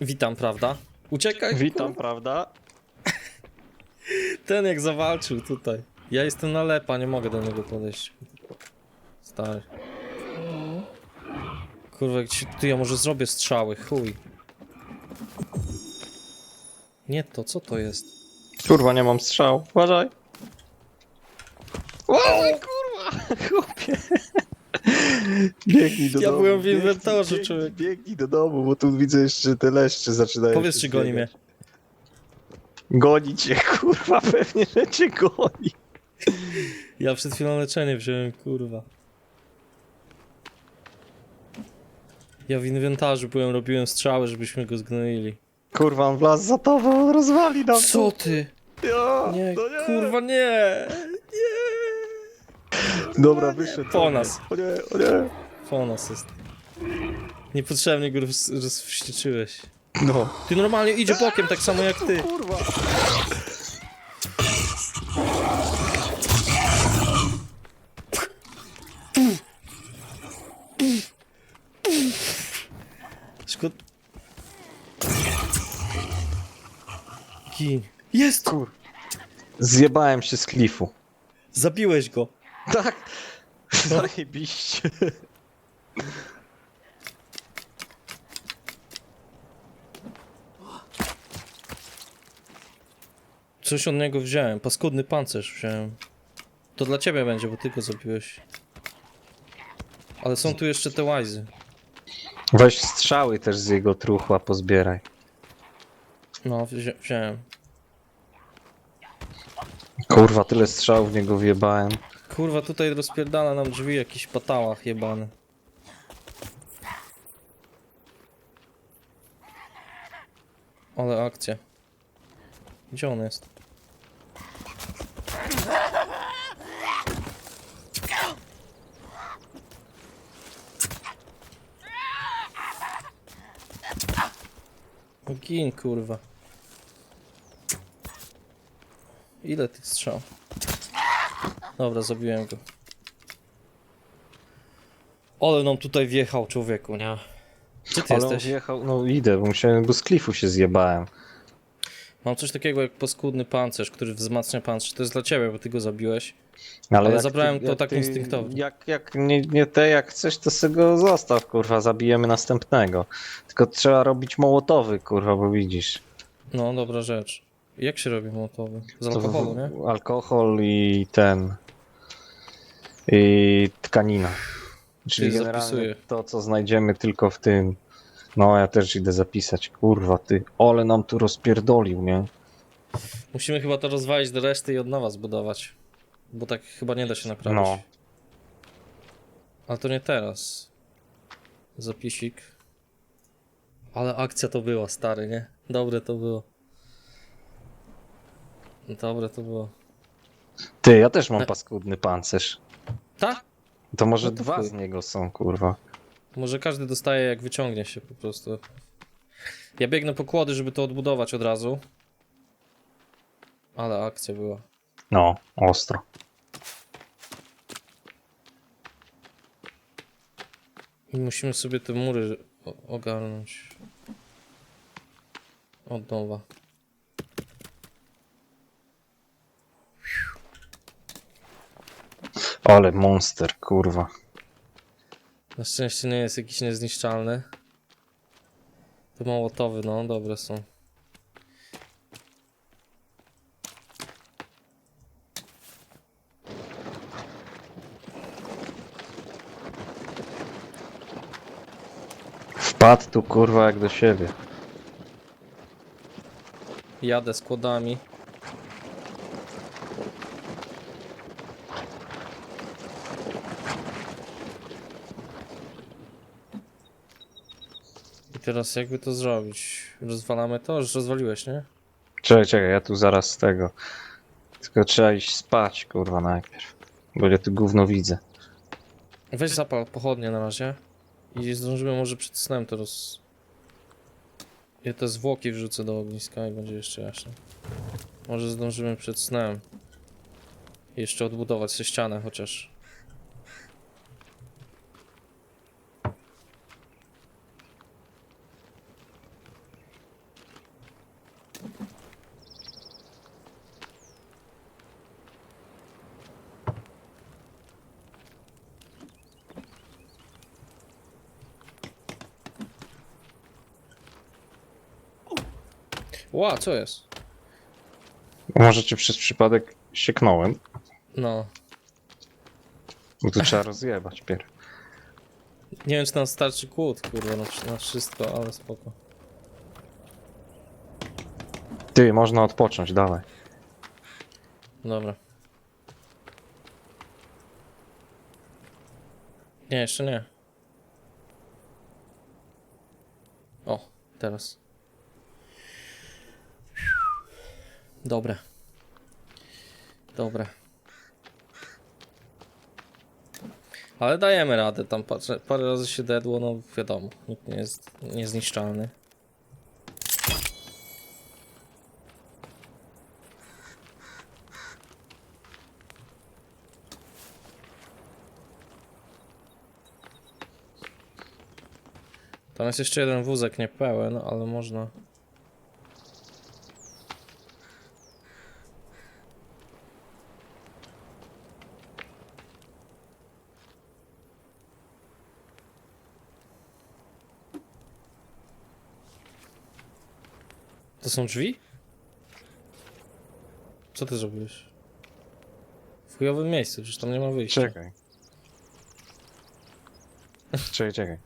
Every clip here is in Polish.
Witam, prawda? Uciekaj. Witam, kurwa. prawda? Ten jak zawalczył tutaj. Ja jestem na lepa, nie mogę do niego podejść. Stary. Kurwa, jak ci, ty ja może zrobię strzały, chuj. Nie to, co to jest? Kurwa, nie mam strzał. Uważaj. Uważaj, kurwa! Chłopie. Biegnij do Ja domu. byłem w inwentorze, biegnij, człowiek. Biegnij do domu, bo tu widzę jeszcze te leszcze zaczynają Powiedz, czy goni mnie. Goni cię, kurwa, pewnie, że cię goni. Ja przed chwilą leczenie wziąłem, kurwa. Ja w inwentarzu byłem, robiłem strzały, żebyśmy go zgnoili. Kurwa, on wlazł za tobą, rozwali nam. Co ty? Ja, Nie, no nie. kurwa, nie! Nie! Dobra, wyszedł. Po nas. O nie, o nie. Po nas jest. Niepotrzebnie go roz, rozwścieczyłeś. No. Ty normalnie idzie bokiem, tak samo jak ty. Kurwa. Szkod... Gin. Jest! Kur... Zjebałem się z klifu. Zabiłeś go. Tak. Zajebiście. Coś od niego wziąłem. Paskudny pancerz wziąłem. To dla ciebie będzie, bo ty go zabiłeś. Ale są tu jeszcze te łajzy. Weź strzały też z jego truchła pozbieraj. No, wzi wziąłem. Kurwa, tyle strzałów w niego wjebałem. Kurwa, tutaj rozpierdala nam drzwi jakiś patałach jebany. Ale akcja. Gdzie on jest? No Gin, kurwa. Ile tych strzał? Dobra, zabiłem go. Ale nam tutaj wjechał człowieku, nie? Gdzie ty Ale on jesteś? wjechał, no idę, bo musiałem, bo z klifu się zjebałem. Mam coś takiego jak paskudny pancerz, który wzmacnia pancerz. To jest dla ciebie, bo ty go zabiłeś. Ale, Ale jak zabrałem to jak tak instynktownie. Jak, jak nie, nie te, jak chcesz, to sobie go zostaw, kurwa, zabijemy następnego. Tylko trzeba robić mołotowy, kurwa, bo widzisz. No, dobra rzecz. Jak się robi mołotowy? Z To alkoholu, nie? Alkohol i ten. I tkanina. Czyli generalnie zapisuję. to, co znajdziemy tylko w tym. No, ja też idę zapisać. Kurwa, ty, ole nam tu rozpierdolił, nie? Musimy chyba to rozwalić do reszty i od nowa zbudować. Bo tak chyba nie da się naprawić. No. Ale to nie teraz. Zapisik. Ale akcja to była, stary, nie? Dobre to było. Dobre to było. Ty, ja też mam E. paskudny pancerz. Tak? To może No to dwa chuj. z niego są, kurwa. Może każdy dostaje jak wyciągnie się po prostu. Ja biegnę po kłody, żeby to odbudować od razu. Ale akcja była. No, ostro. I musimy sobie te mury o- ogarnąć. Od nowa. Ale monster, kurwa. Na szczęście nie jest jakiś niezniszczalny. Te mołotowy, no dobre są. Wpadł tu, kurwa, jak do siebie. Jadę składami. I teraz jakby to zrobić? Rozwalamy to? Już rozwaliłeś, nie? Czekaj, czekaj, ja tu zaraz z tego. Tylko trzeba iść spać, kurwa, najpierw. Bo ja tu gówno widzę. Weź zapal pochodnie na razie. I zdążymy może przed snem to roz... Ja te zwłoki wrzucę do ogniska i będzie jeszcze jaśniej. Może zdążymy przed snem. Jeszcze odbudować sobie ścianę chociaż. Ła, co jest? Może cię przez przypadek sieknąłem, No. bo tu trzeba rozjebać pierw. Nie wiem, czy nam starczy kłód, kurwa, na, wsz- na wszystko, ale spoko. Ty, można odpocząć, dawaj. Dobra. Nie, jeszcze nie. O, teraz. Dobre. Dobre. Ale dajemy radę, tam patrzę, parę razy się dedło, no wiadomo, nikt nie jest niezniszczalny. Tam jest jeszcze jeden wózek niepełen, ale można. To są drzwi? Co ty zrobiłeś? W chujowym miejscu, przecież tam nie ma wyjścia. Czekaj. Czekaj, czekaj.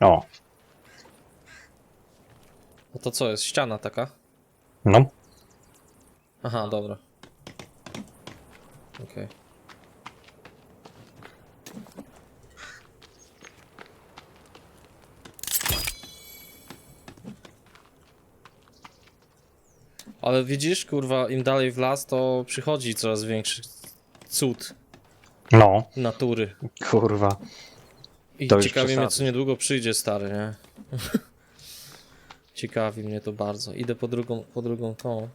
O, No to co jest? Ściana taka? No. Aha, dobra. Okej. Ale widzisz, kurwa, im dalej w las, to przychodzi coraz większy cud No, natury. kurwa. I To już ciekawi mnie, co niedługo przyjdzie, stary, nie? Ciekawi mnie to bardzo. Idę po drugą, po drugą tą,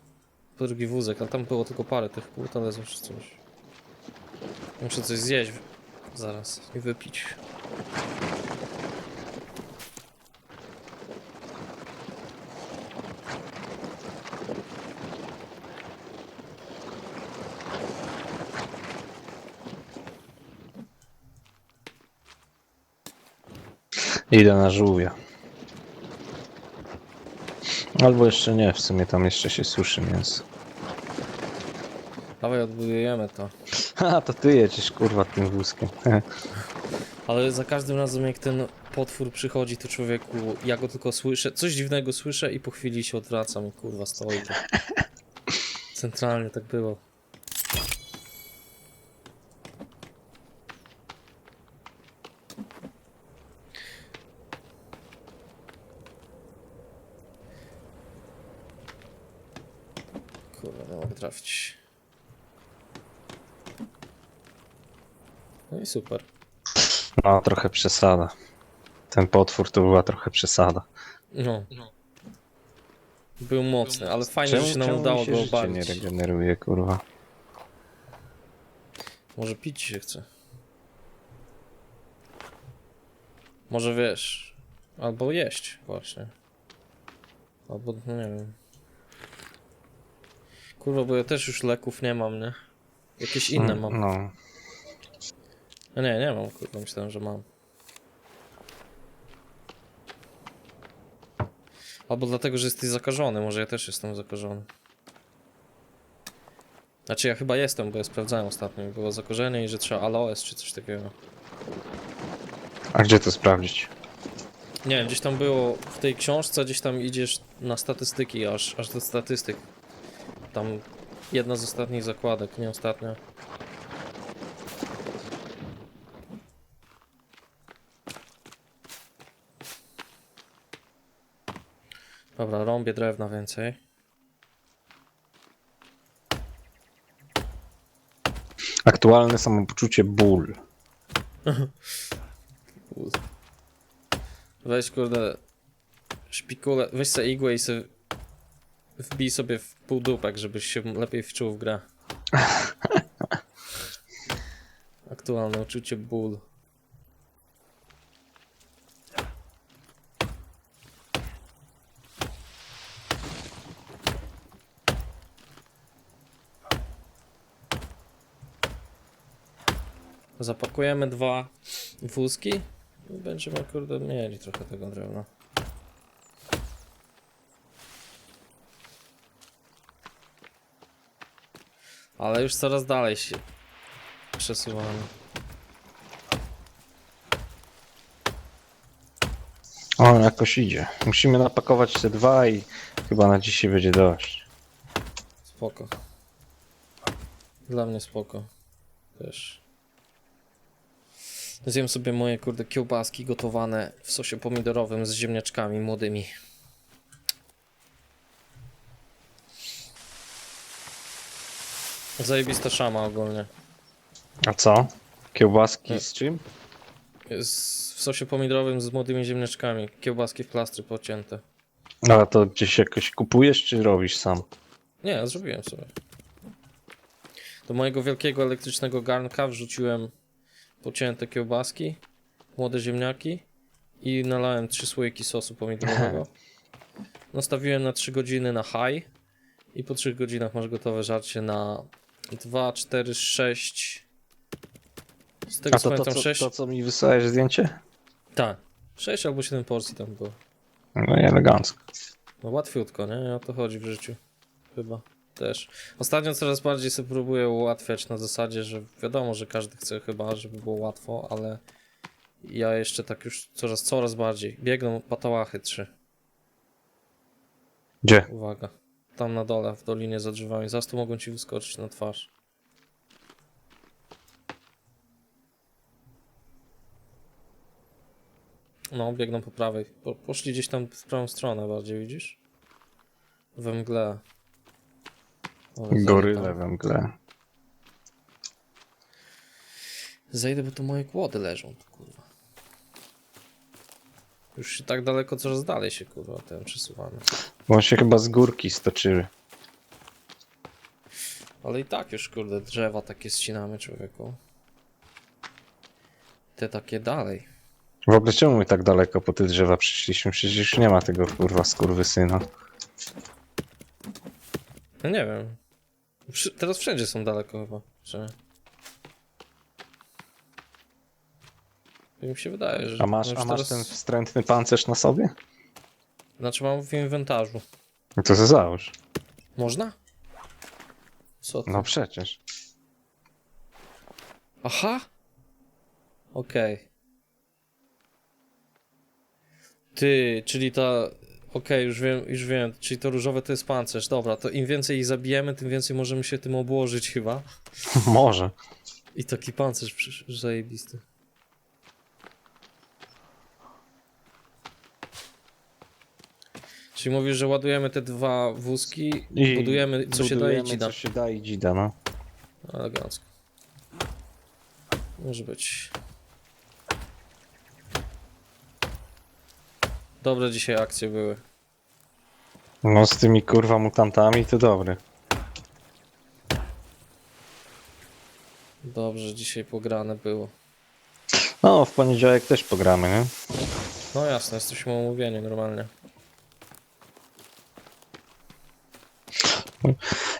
po drugi wózek, a tam było tylko parę tych kłód, ale zawsze coś. Muszę coś zjeść zaraz i wypić. Idę na żółwia. Albo jeszcze nie, w sumie tam jeszcze się suszy mięso. Dawaj, odbudujemy to. Ha, to ty jedziesz kurwa tym wózkiem. Ale za każdym razem, jak ten potwór przychodzi, to człowieku, ja go tylko słyszę, coś dziwnego słyszę i po chwili się odwracam i kurwa stoi. Centralnie tak było. Kurwa, nie mogę trafić. No i super. No, trochę przesada. Ten potwór to była trochę przesada. No. Był mocny, ale fajnie, że się nam udało go życie nie obalić. regeneruje, kurwa? Może pić się chce. Może wiesz. Albo jeść właśnie. Albo no nie wiem. Kurwa, bo ja też już leków nie mam, nie? Jakieś inne mam. No. No nie, nie mam, kurwa, myślałem, że mam. Albo dlatego, że jesteś zakażony, może ja też jestem zakażony. Znaczy ja chyba jestem, bo ja sprawdzałem ostatnio, było zakażenie i że trzeba aloes czy coś takiego. A gdzie to sprawdzić? Nie wiem, gdzieś tam było w tej książce, gdzieś tam idziesz na statystyki, aż, aż do statystyk. Tam jedna z ostatnich zakładek, nie ostatnia. Dobra, rąbię drewna więcej. Aktualne samopoczucie ból. Weź kurde szpikulę, weź sobie igłę i sobie wbij sobie w półdupek, żebyś się lepiej wczuł w grę. Aktualne uczucie ból. Zapakujemy dwa wózki i będziemy kurde mieli trochę tego drewna. Ale już coraz dalej się przesuwamy. O, jakoś idzie. Musimy napakować te dwa i chyba na dzisiaj będzie dość. Spoko. Dla mnie spoko. Też. Zjem sobie moje kurde kiełbaski gotowane w sosie pomidorowym z ziemniaczkami młodymi. Zajebista szama ogólnie. A co? Kiełbaski Nie. z czym? Jest w sosie pomidorowym z młodymi ziemniaczkami. Kiełbaski w plastry pocięte. A to gdzieś jakoś kupujesz, czy robisz sam? Nie, zrobiłem sobie. Do mojego wielkiego elektrycznego garnka wrzuciłem pocięte kiełbaski, młode ziemniaki i nalałem trzy słoiki sosu pomidorowego. Nastawiłem na 3 godziny na high i po 3 godzinach masz gotowe żarcie na 2, 4, 6. Z tego A co to, to, pamiętam co, 6. to co mi wysłałeś zdjęcie? Tak. 6 albo 7 porcji tam było. No i elegancko. No łatwiutko, nie? O to chodzi w życiu. Chyba. Też. Ostatnio coraz bardziej sobie próbuję ułatwiać na zasadzie, że wiadomo, że każdy chce chyba, żeby było łatwo, ale ja jeszcze tak już coraz, coraz bardziej. Biegną patałachy trzy. Gdzie? Uwaga. Tam na dole, w dolinie za drzewami. Zaraz tu mogą ci wyskoczyć na twarz. No, biegną po prawej. Po, poszli gdzieś tam w prawą stronę bardziej, widzisz? We mgle. Zajdę Goryle we mgle. Zejdę, bo to moje kłody leżą tu, kurwa. Już się tak daleko, coraz dalej się, kurwa, ten przesuwamy. Bo on się chyba z górki stoczyły. Ale i tak już, kurde, drzewa takie ścinamy, człowieku. Te takie dalej. W ogóle czemu my tak daleko po te drzewa przyszliśmy? Przecież już nie ma tego kurwa skurwysyna. No nie wiem. Teraz wszędzie są daleko chyba, czy nie? Tak Mi się wydaje, że... A masz, już a masz teraz- ten wstrętny pancerz na sobie? Znaczy mam w inwentarzu. No to se załóż. Można? Co to? No przecież. Aha! Okej. Ty, czyli ta... Okej, już wiem, już wiem, czyli to różowe to jest pancerz. Dobra, to im więcej ich zabijemy, tym więcej możemy się tym obłożyć chyba. Może. I taki pancerz przysz- zajebisty. Czyli mówisz, że ładujemy te dwa wózki, budujemy co się daje i budujemy, dzida. Co się da i dzida, no. Elegancko. Może być. Dobre dzisiaj akcje były. No z tymi kurwa mutantami to dobry. Dobrze dzisiaj pograne było. No, w poniedziałek też pogramy, nie? No jasne, jesteśmy umówieni normalnie.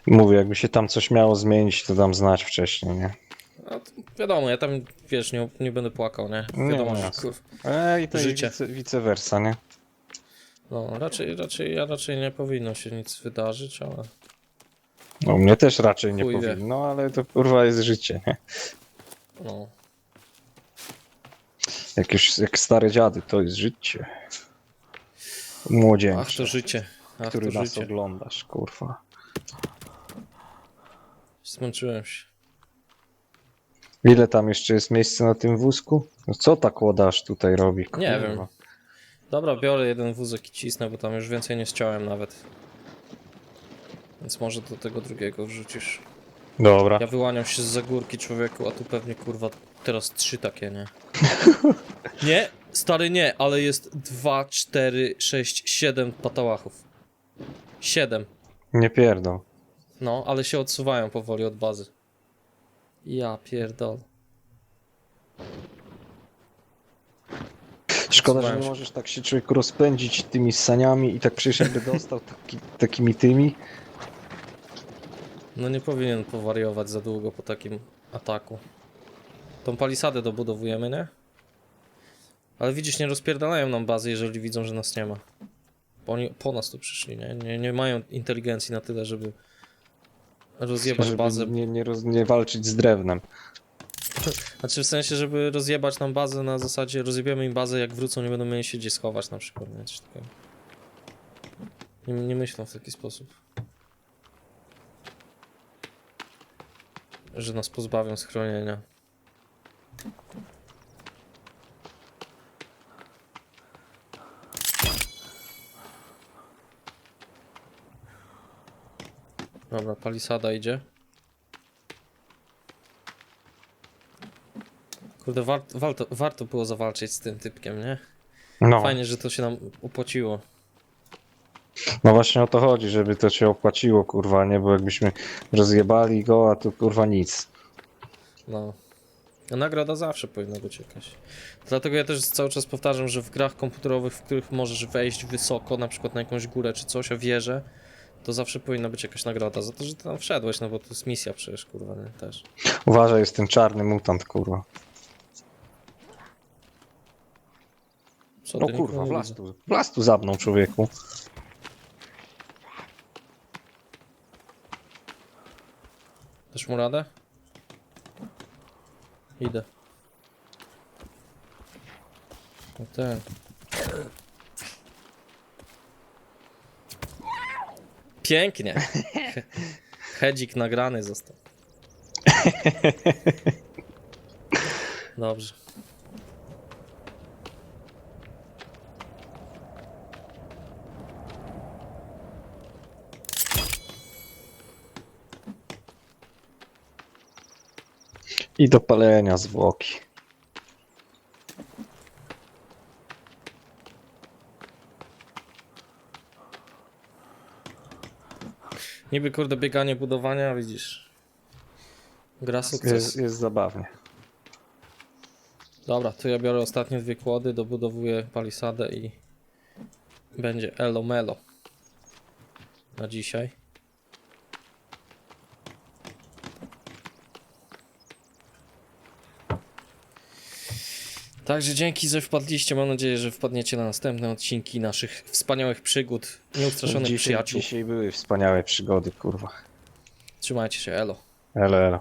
Mówię, jakby się tam coś miało zmienić, to dam znać wcześniej, nie? No, wiadomo, ja tam, wiesz, nie, nie będę płakał, nie? Nie, Wiadomo, no że jasne. kurw. Ej, to Życie. i vice, vice versa, nie? No, raczej, raczej, ja raczej nie powinno się nic wydarzyć, ale... No, u mnie też raczej nie Chuj wie. powinno, ale to kurwa jest życie, nie? No, Jak już, jak stare dziady, to jest życie. Młodzieńcze, ach to życie, ach który to nas życie. oglądasz, kurwa. Zmęczyłem się. Ile tam jeszcze jest miejsca na tym wózku? No co ta kłodaż tutaj robi? Nie wiem. Dobra, biorę jeden wózek i cisnę, bo tam już więcej nie ściąłem nawet. Więc może do tego drugiego wrzucisz. Dobra. Ja wyłaniam się z zagórki człowieku, a tu pewnie kurwa teraz trzy takie, nie? Nie, stary nie, ale jest dwa, cztery, sześć, siedem patałachów. Siedem. Nie pierdol. No, ale się odsuwają powoli od bazy. Ja pierdol. Szkoda, że Odsuwają nie się. możesz tak się człowiek rozpędzić tymi saniami i tak przecież jakby dostał taki, takimi tymi. No nie powinien powariować za długo po takim ataku. Tą palisadę dobudowujemy, nie? Ale widzisz, nie rozpierdalają nam bazy, jeżeli widzą, że nas nie ma. Oni po nas tu przyszli, nie? Nie, nie mają inteligencji na tyle, żeby rozjebać Żeby bazę. Nie, nie, roz, nie walczyć z drewnem. Znaczy w sensie, żeby rozjebać nam bazę na zasadzie, rozjebiemy im bazę, jak wrócą, nie będą mieli się gdzie schować na przykład, nie? Coś takiego. Nie, nie myślą w taki sposób. Że nas pozbawią schronienia. Dobra, palisada idzie. Kurde, war, warto, warto było zawalczyć z tym typkiem, nie? No, Fajnie, że to się nam opłaciło. no właśnie o to chodzi, żeby to się opłaciło, kurwa, nie? Bo jakbyśmy rozjebali go, a tu kurwa nic. No. A nagroda zawsze powinna być jakaś. Dlatego ja też cały czas powtarzam, że w grach komputerowych, w których możesz wejść wysoko, na przykład na jakąś górę czy coś, a wieżę, to zawsze powinna być jakaś nagroda za to, że tam wszedłeś, no bo to jest misja przecież, kurwa, nie? Też. Uważaj, jest ten czarny mutant, kurwa. Co No ty, kurwa, nie widzę. tu, wlaz tu za mną, człowieku. Dasz mu radę? Idę. No ten. Pięknie. He- Hedzik nagrany został. Dobrze. I do palenia zwłoki. Niby kurde bieganie, budowania, widzisz. Gra sukces. Jest, jest zabawnie. Dobra, to ja biorę ostatnie dwie kłody, dobudowuję palisadę i będzie elo melo na dzisiaj. Także dzięki, że wpadliście. Mam nadzieję, że wpadniecie na następne odcinki naszych wspaniałych przygód, nieustraszonych Dzisiaj, przyjaciół. dzisiaj były wspaniałe przygody, kurwa. Trzymajcie się, elo. Elo, elo.